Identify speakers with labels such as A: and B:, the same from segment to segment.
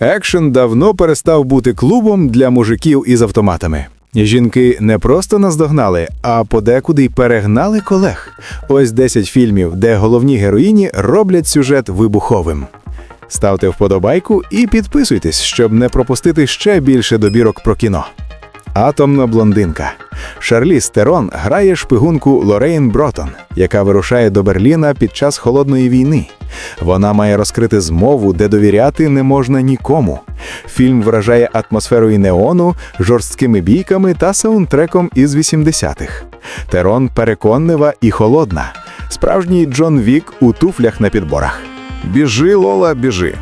A: Екшен давно перестав бути клубом для мужиків із автоматами. Жінки не просто наздогнали, а подекуди й перегнали колег. Ось 10 фільмів, де головні героїні роблять сюжет вибуховим. Ставте вподобайку і підписуйтесь, щоб не пропустити ще більше добірок про кіно. Атомна блондинка. Шарліз Терон грає шпигунку Лорейн Бротон, яка вирушає до Берліна під час холодної війни. Вона має розкрити змову, де довіряти не можна нікому. Фільм вражає атмосферою неону, жорсткими бійками та саундтреком із 80-х. Терон переконлива і холодна. Справжній Джон Вік у туфлях на підборах.
B: Біжи, Лола, біжи.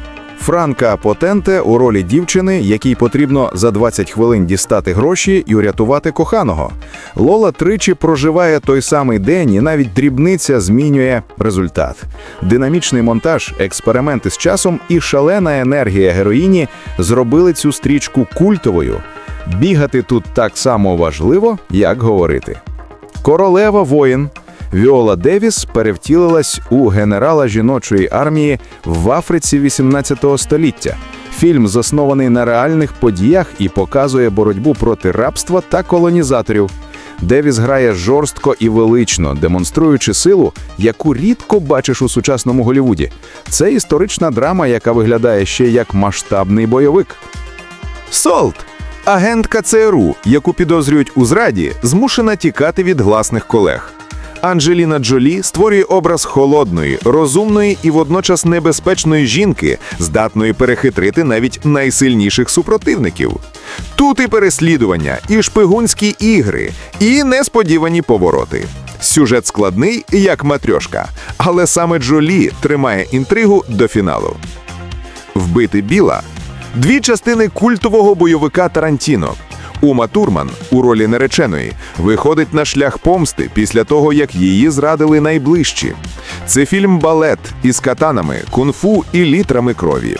B: Франка Потенте у ролі дівчини, якій потрібно за 20 хвилин дістати гроші і урятувати коханого. Лола тричі проживає той самий день і навіть дрібниця змінює результат. Динамічний монтаж, експерименти з часом і шалена енергія героїні зробили цю стрічку культовою. Бігати тут так само важливо, як говорити. Королева воїн Віола Девіс перевтілилась у генерала жіночої армії в Африці 18 століття. Фільм заснований на реальних подіях і показує боротьбу проти рабства та колонізаторів. Девіс грає жорстко і велично, демонструючи силу, яку рідко бачиш у сучасному Голівуді. Це історична драма, яка виглядає ще як масштабний бойовик. Солт. Агентка ЦРУ, яку підозрюють у зраді, змушена тікати від гласних колег. Анджеліна Джолі створює образ холодної, розумної і водночас небезпечної жінки, здатної перехитрити навіть найсильніших супротивників. Тут і переслідування, і шпигунські ігри, і несподівані повороти. Сюжет складний, як матрьошка, але саме Джолі тримає інтригу до фіналу. Вбити біла дві частини культового бойовика Тарантіно. Ума Турман у ролі нареченої виходить на шлях помсти після того, як її зрадили найближчі. Це фільм балет із катанами, кунг-фу і літрами крові.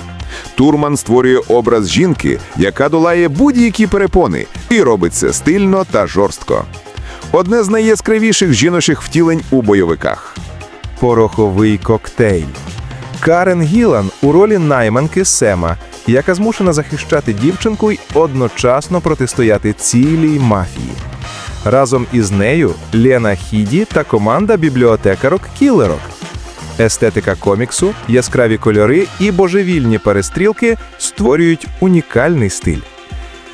B: Турман створює образ жінки, яка долає будь-які перепони і робить це стильно та жорстко. Одне з найяскравіших жіночих втілень у бойовиках.
C: пороховий коктейль. Карен Гілан у ролі найманки Сема, яка змушена захищати дівчинку й одночасно протистояти цілій мафії. Разом із нею Лена Хіді та команда бібліотекарок-кілерок. Естетика коміксу, яскраві кольори і божевільні перестрілки створюють унікальний стиль.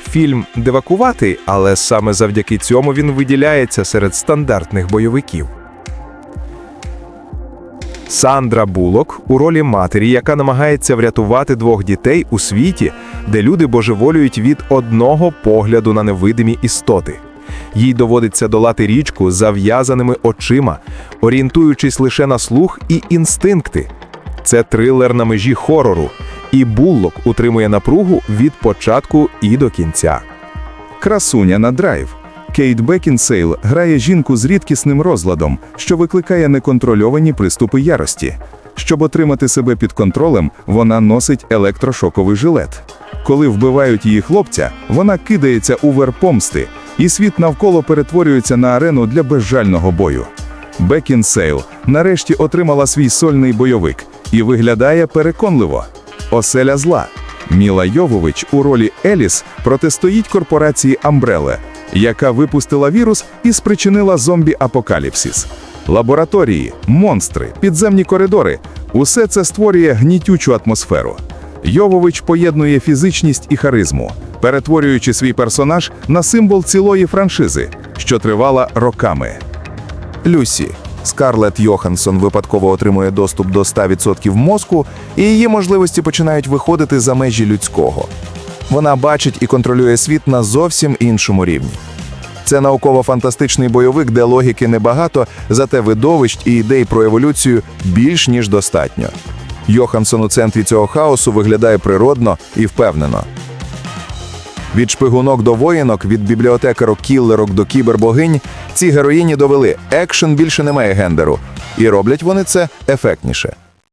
C: Фільм дивакуватий, але саме завдяки цьому він виділяється серед стандартних бойовиків. Сандра Булок у ролі матері, яка намагається врятувати двох дітей у світі, де люди божеволюють від одного погляду на невидимі істоти. Їй доводиться долати річку зав'язаними очима, орієнтуючись лише на слух і інстинкти. Це трилер на межі хорору, і Буллок утримує напругу від початку і до кінця.
D: Красуня на драйв. Кейт Бекінсейл грає жінку з рідкісним розладом, що викликає неконтрольовані приступи ярості. Щоб отримати себе під контролем, вона носить електрошоковий жилет. Коли вбивають її хлопця, вона кидається у вер помсти, і світ навколо перетворюється на арену для безжального бою. Бекінсейл нарешті отримала свій сольний бойовик і виглядає переконливо. Оселя зла. Міла Йовович у ролі Еліс протистоїть корпорації Амбреле, яка випустила вірус і спричинила зомбі-апокаліпсис. Лабораторії, монстри, підземні коридори усе це створює гнітючу атмосферу. Йовович поєднує фізичність і харизму, перетворюючи свій персонаж на символ цілої франшизи, що тривала роками.
B: Люсі. Скарлетт Йоханссон випадково отримує доступ до 100% мозку, і її можливості починають виходити за межі людського. Вона бачить і контролює світ на зовсім іншому рівні. Це науково-фантастичний бойовик, де логіки небагато, зате видовищ і ідей про еволюцію більш ніж достатньо. Йоханссон у центрі цього хаосу виглядає природно і впевнено. Від шпигунок до воїнок, від бібліотекарок кіллерок до кібербогинь, ці героїні довели, екшен більше не має гендеру, і роблять вони це ефектніше.